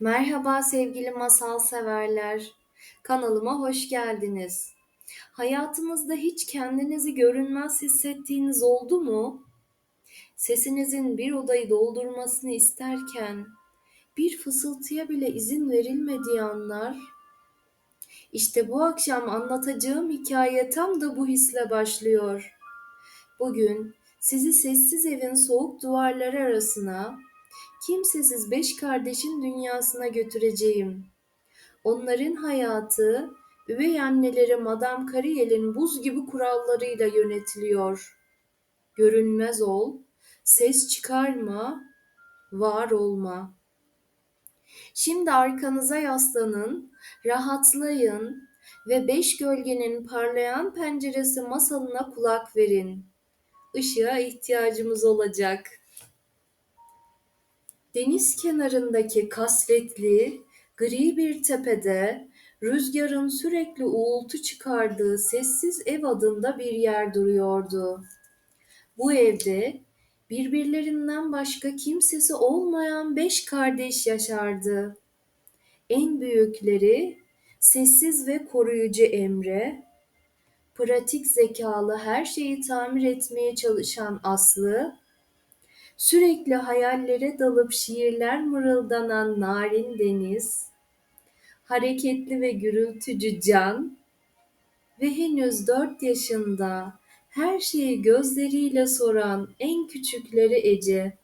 Merhaba sevgili masal severler. Kanalıma hoş geldiniz. Hayatınızda hiç kendinizi görünmez hissettiğiniz oldu mu? Sesinizin bir odayı doldurmasını isterken bir fısıltıya bile izin verilmediği anlar. İşte bu akşam anlatacağım hikaye tam da bu hisle başlıyor. Bugün sizi sessiz evin soğuk duvarları arasına, kimsesiz beş kardeşin dünyasına götüreceğim. Onların hayatı üvey anneleri Madame Cariel'in buz gibi kurallarıyla yönetiliyor. Görünmez ol, ses çıkarma, var olma. Şimdi arkanıza yaslanın, rahatlayın ve beş gölgenin parlayan penceresi masalına kulak verin. Işığa ihtiyacımız olacak. Deniz kenarındaki kasvetli, gri bir tepede rüzgarın sürekli uğultu çıkardığı sessiz ev adında bir yer duruyordu. Bu evde birbirlerinden başka kimsesi olmayan beş kardeş yaşardı. En büyükleri sessiz ve koruyucu Emre, pratik zekalı her şeyi tamir etmeye çalışan Aslı, sürekli hayallere dalıp şiirler mırıldanan narin deniz, hareketli ve gürültücü can ve henüz dört yaşında her şeyi gözleriyle soran en küçükleri Ece.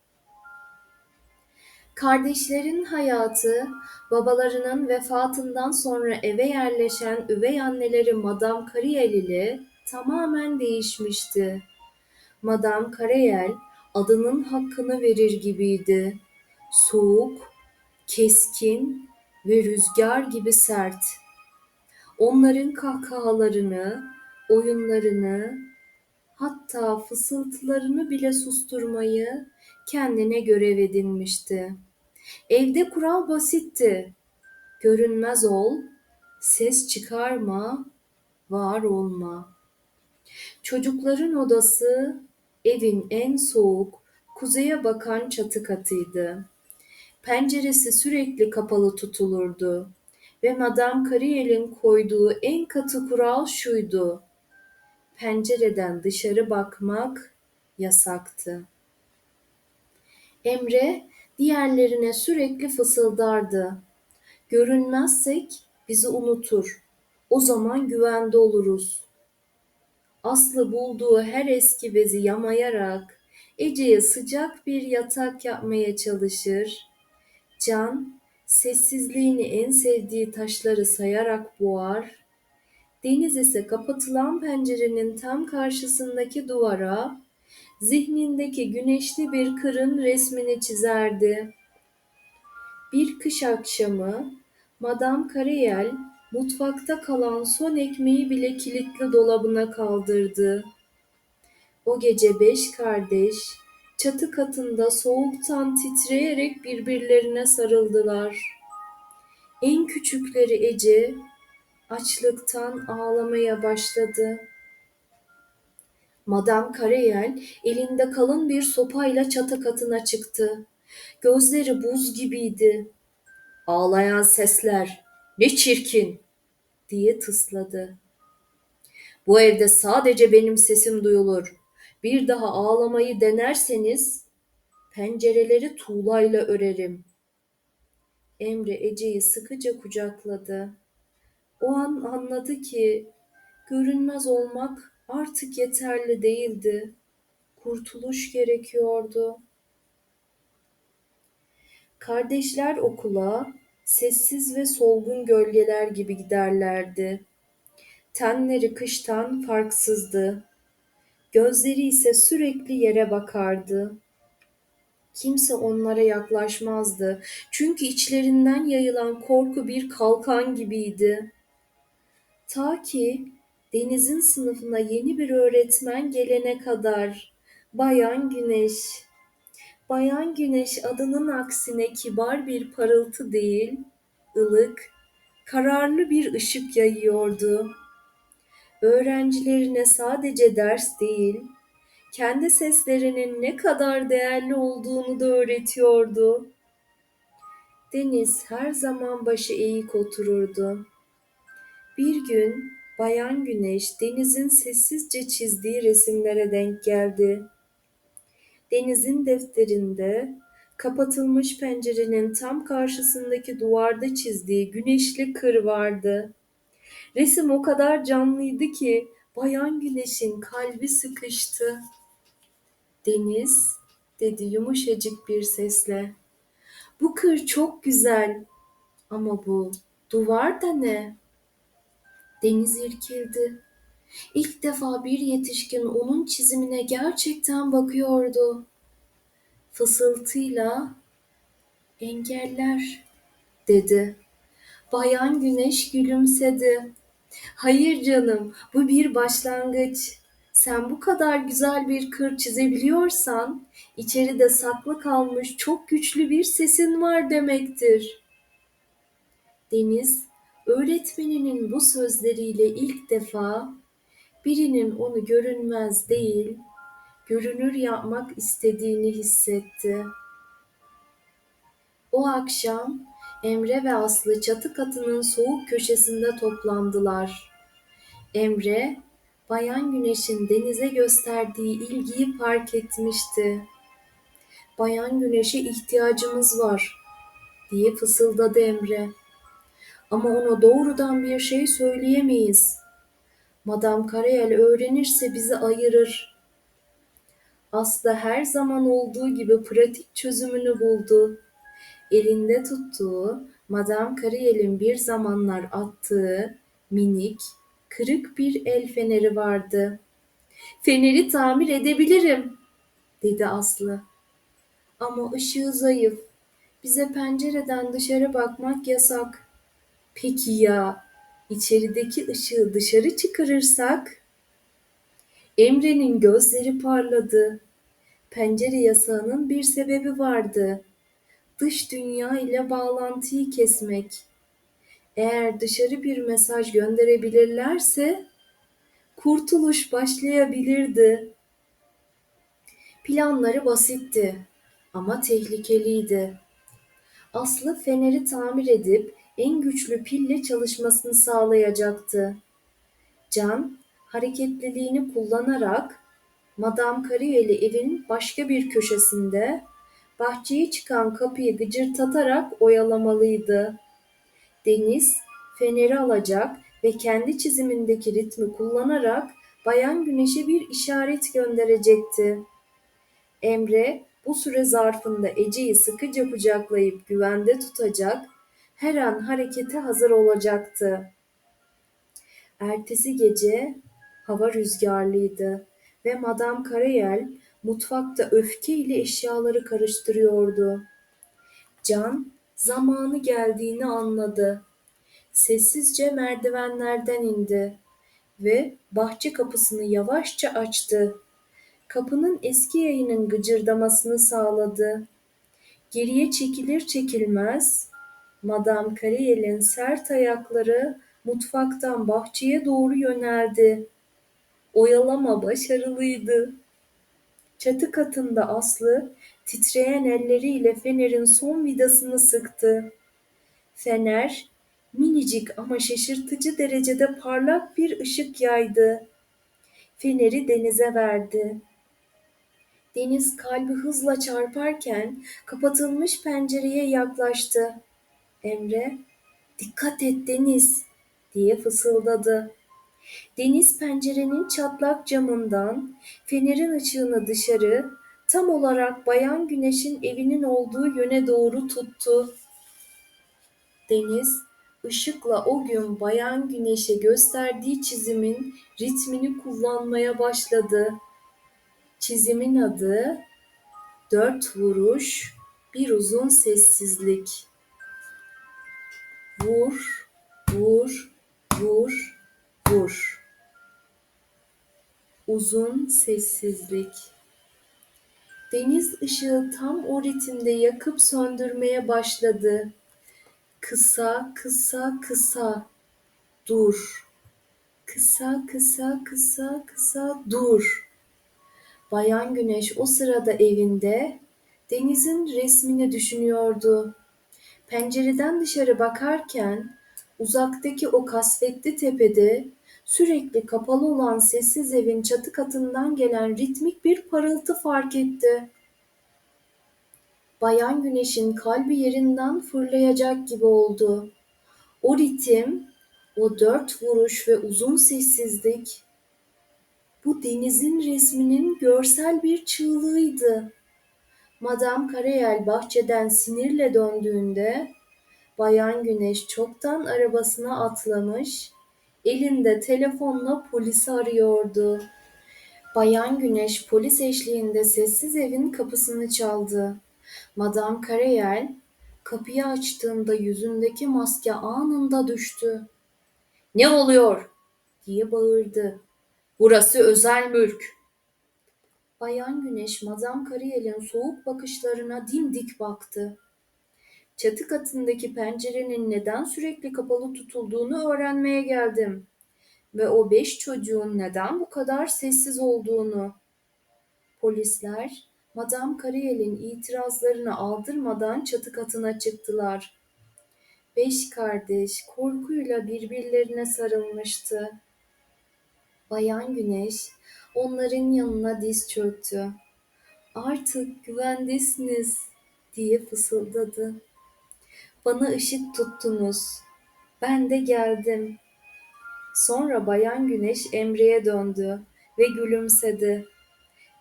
Kardeşlerin hayatı babalarının vefatından sonra eve yerleşen üvey anneleri Madame Cariel ile tamamen değişmişti. Madame Cariel adının hakkını verir gibiydi. Soğuk, keskin ve rüzgar gibi sert. Onların kahkahalarını, oyunlarını, hatta fısıltılarını bile susturmayı kendine görev edinmişti. Evde kural basitti. Görünmez ol, ses çıkarma, var olma. Çocukların odası evin en soğuk, kuzeye bakan çatı katıydı. Penceresi sürekli kapalı tutulurdu ve Madame Cariel'in koyduğu en katı kural şuydu. Pencereden dışarı bakmak yasaktı. Emre diğerlerine sürekli fısıldardı. Görünmezsek bizi unutur. O zaman güvende oluruz. Aslı bulduğu her eski bezi yamayarak Ece'ye sıcak bir yatak yapmaya çalışır. Can sessizliğini en sevdiği taşları sayarak boğar. Deniz ise kapatılan pencerenin tam karşısındaki duvara zihnindeki güneşli bir kırın resmini çizerdi. Bir kış akşamı Madame Cariel mutfakta kalan son ekmeği bile kilitli dolabına kaldırdı. O gece beş kardeş çatı katında soğuktan titreyerek birbirlerine sarıldılar. En küçükleri Ece açlıktan ağlamaya başladı. Madame Cariel elinde kalın bir sopayla çatı katına çıktı. Gözleri buz gibiydi. Ağlayan sesler, ne çirkin diye tısladı. Bu evde sadece benim sesim duyulur. Bir daha ağlamayı denerseniz pencereleri tuğlayla örerim. Emre Ece'yi sıkıca kucakladı. O an anladı ki görünmez olmak artık yeterli değildi. Kurtuluş gerekiyordu. Kardeşler okula sessiz ve solgun gölgeler gibi giderlerdi. Tenleri kıştan farksızdı. Gözleri ise sürekli yere bakardı. Kimse onlara yaklaşmazdı. Çünkü içlerinden yayılan korku bir kalkan gibiydi. Ta ki Deniz'in sınıfına yeni bir öğretmen gelene kadar Bayan Güneş. Bayan Güneş adının aksine kibar bir parıltı değil, ılık, kararlı bir ışık yayıyordu. Öğrencilerine sadece ders değil, kendi seslerinin ne kadar değerli olduğunu da öğretiyordu. Deniz her zaman başı eğik otururdu. Bir gün Bayan Güneş denizin sessizce çizdiği resimlere denk geldi. Denizin defterinde kapatılmış pencerenin tam karşısındaki duvarda çizdiği güneşli kır vardı. Resim o kadar canlıydı ki Bayan Güneş'in kalbi sıkıştı. Deniz, dedi yumuşacık bir sesle. Bu kır çok güzel ama bu duvar da ne? Deniz irkildi. İlk defa bir yetişkin onun çizimine gerçekten bakıyordu. Fısıltıyla engeller dedi. Bayan Güneş gülümsedi. Hayır canım, bu bir başlangıç. Sen bu kadar güzel bir kır çizebiliyorsan, içeride saklı kalmış çok güçlü bir sesin var demektir. Deniz, öğretmeninin bu sözleriyle ilk defa birinin onu görünmez değil, görünür yapmak istediğini hissetti. O akşam Emre ve Aslı çatı katının soğuk köşesinde toplandılar. Emre, Bayan Güneş'in denize gösterdiği ilgiyi fark etmişti. Bayan Güneş'e ihtiyacımız var, diye fısıldadı Emre. Ama ona doğrudan bir şey söyleyemeyiz. Madam Karayel öğrenirse bizi ayırır. Aslı her zaman olduğu gibi pratik çözümünü buldu. Elinde tuttuğu Madame Karayel'in bir zamanlar attığı minik, kırık bir el feneri vardı. Feneri tamir edebilirim, dedi Aslı. Ama ışığı zayıf. Bize pencereden dışarı bakmak yasak. Peki ya içerideki ışığı dışarı çıkarırsak? Emre'nin gözleri parladı. Pencere yasağının bir sebebi vardı. Dış dünya ile bağlantıyı kesmek. Eğer dışarı bir mesaj gönderebilirlerse kurtuluş başlayabilirdi. Planları basitti ama tehlikeliydi. Aslı feneri tamir edip en güçlü pille çalışmasını sağlayacaktı. Can hareketliliğini kullanarak Madame Kariyeli evin başka bir köşesinde bahçeye çıkan kapıyı gıcırtatarak oyalamalıydı. Deniz feneri alacak ve kendi çizimindeki ritmi kullanarak Bayan Güneş'e bir işaret gönderecekti. Emre bu süre zarfında Ece'yi sıkıca kucaklayıp güvende tutacak, her an harekete hazır olacaktı. Ertesi gece hava rüzgarlıydı ve Madame Karayel mutfakta öfkeyle eşyaları karıştırıyordu. Can zamanı geldiğini anladı. Sessizce merdivenlerden indi ve bahçe kapısını yavaşça açtı. Kapının eski yayının gıcırdamasını sağladı. Geriye çekilir çekilmez Madame Karayel'in sert ayakları mutfaktan bahçeye doğru yöneldi. Oyalama başarılıydı. Çatı katında Aslı titreyen elleriyle fenerin son vidasını sıktı. Fener minicik ama şaşırtıcı derecede parlak bir ışık yaydı. Feneri denize verdi. Deniz kalbi hızla çarparken kapatılmış pencereye yaklaştı. Emre, dikkat et Deniz diye fısıldadı. Deniz pencerenin çatlak camından fenerin ışığını dışarı tam olarak bayan güneşin evinin olduğu yöne doğru tuttu. Deniz ışıkla o gün bayan güneşe gösterdiği çizimin ritmini kullanmaya başladı. Çizimin adı Dört Vuruş Bir Uzun Sessizlik. Vur, vur, vur, vur. Uzun sessizlik. Deniz ışığı tam o ritimde yakıp söndürmeye başladı. Kısa, kısa, kısa. Dur. Kısa, kısa, kısa, kısa, dur. Bayan Güneş o sırada evinde denizin resmini düşünüyordu. Pencereden dışarı bakarken uzaktaki o kasvetli tepede sürekli kapalı olan sessiz evin çatı katından gelen ritmik bir parıltı fark etti. Bayan Güneş'in kalbi yerinden fırlayacak gibi oldu. O ritim, o dört vuruş ve uzun sessizlik, bu denizin resminin görsel bir çığlığıydı. Madame Karayel bahçeden sinirle döndüğünde, Bayan Güneş çoktan arabasına atlamış, elinde telefonla polisi arıyordu. Bayan Güneş polis eşliğinde sessiz evin kapısını çaldı. Madame Karayel kapıyı açtığında yüzündeki maske anında düştü. Ne oluyor? diye bağırdı. Burası özel mülk. Bayan Güneş Madame Karayel'in soğuk bakışlarına dimdik baktı. Çatı katındaki pencerenin neden sürekli kapalı tutulduğunu öğrenmeye geldim ve o beş çocuğun neden bu kadar sessiz olduğunu. Polisler Madame Karayel'in itirazlarını aldırmadan çatı katına çıktılar. Beş kardeş korkuyla birbirlerine sarılmıştı. Bayan Güneş onların yanına diz çöktü. Artık güvendesiniz diye fısıldadı. Bana ışık tuttunuz. Ben de geldim. Sonra Bayan Güneş Emre'ye döndü ve gülümsedi.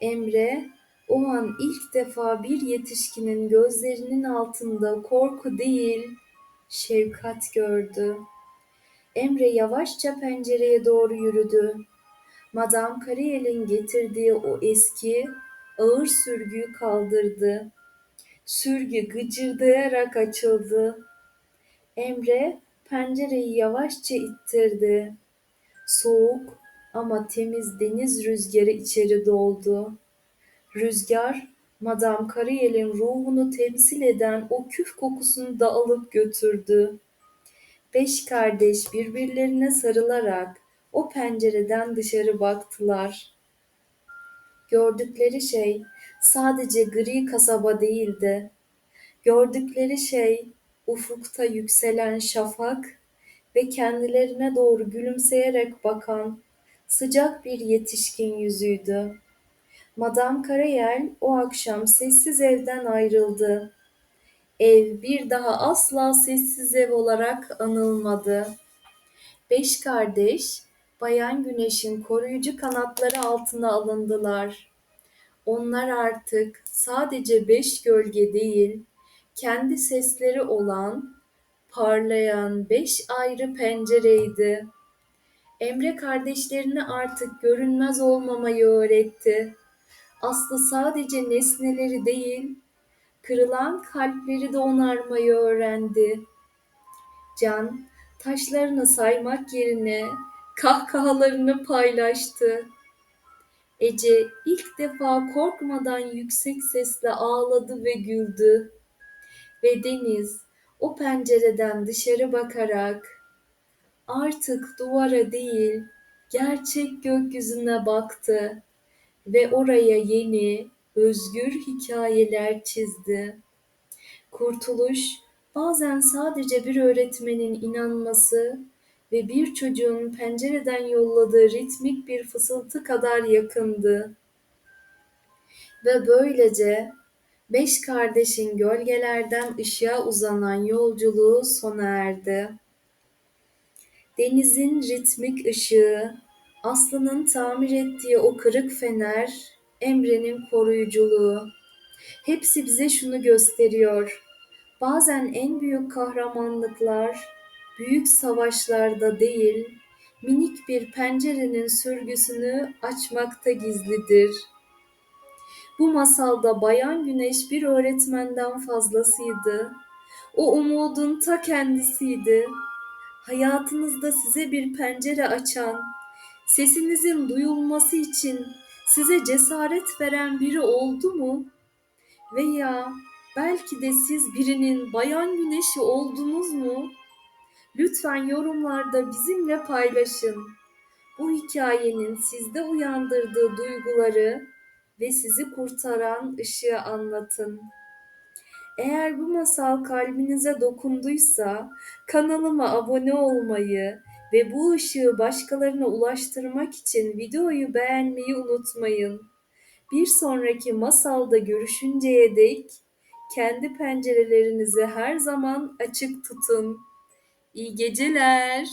Emre o an ilk defa bir yetişkinin gözlerinin altında korku değil, şefkat gördü. Emre yavaşça pencereye doğru yürüdü. Madame Kariyel'in getirdiği o eski, ağır sürgüyü kaldırdı. Sürgü gıcırdayarak açıldı. Emre pencereyi yavaşça ittirdi. Soğuk ama temiz deniz rüzgarı içeri doldu. Rüzgar, Madame Kariyel'in ruhunu temsil eden o küf kokusunu da alıp götürdü. Beş kardeş birbirlerine sarılarak o pencereden dışarı baktılar. Gördükleri şey sadece gri kasaba değildi. Gördükleri şey ufukta yükselen şafak ve kendilerine doğru gülümseyerek bakan sıcak bir yetişkin yüzüydü. Madame Karayel o akşam sessiz evden ayrıldı. Ev bir daha asla sessiz ev olarak anılmadı. Beş kardeş, Bayan Güneş'in koruyucu kanatları altına alındılar. Onlar artık sadece beş gölge değil, kendi sesleri olan, parlayan beş ayrı pencereydi. Emre kardeşlerine artık görünmez olmamayı öğretti. Aslı sadece nesneleri değil, kırılan kalpleri de onarmayı öğrendi. Can, taşlarını saymak yerine kahkahalarını paylaştı. Ece ilk defa korkmadan yüksek sesle ağladı ve güldü. Ve Deniz o pencereden dışarı bakarak artık duvara değil gerçek gökyüzüne baktı ve oraya yeni, özgür hikayeler çizdi. Kurtuluş bazen sadece bir öğretmenin inanması ve bir çocuğun pencereden yolladığı ritmik bir fısıltı kadar yakındı. Ve böylece beş kardeşin gölgelerden ışığa uzanan yolculuğu sona erdi. Denizin ritmik ışığı, Aslı'nın tamir ettiği o kırık fener, Emre'nin koruyuculuğu. Hepsi bize şunu gösteriyor. Bazen en büyük kahramanlıklar büyük savaşlarda değil, minik bir pencerenin sürgüsünü açmakta gizlidir. Bu masalda Bayan Güneş bir öğretmenden fazlasıydı. O umudun ta kendisiydi. Hayatınızda size bir pencere açan, sesinizin duyulması için size cesaret veren biri oldu mu? Veya belki de siz birinin bayan güneşi oldunuz mu? Lütfen yorumlarda bizimle paylaşın. Bu hikayenin sizde uyandırdığı duyguları ve sizi kurtaran ışığı anlatın. Eğer bu masal kalbinize dokunduysa kanalıma abone olmayı ve bu ışığı başkalarına ulaştırmak için videoyu beğenmeyi unutmayın. Bir sonraki masalda görüşünceye dek kendi pencerelerinizi her zaman açık tutun. İyi geceler.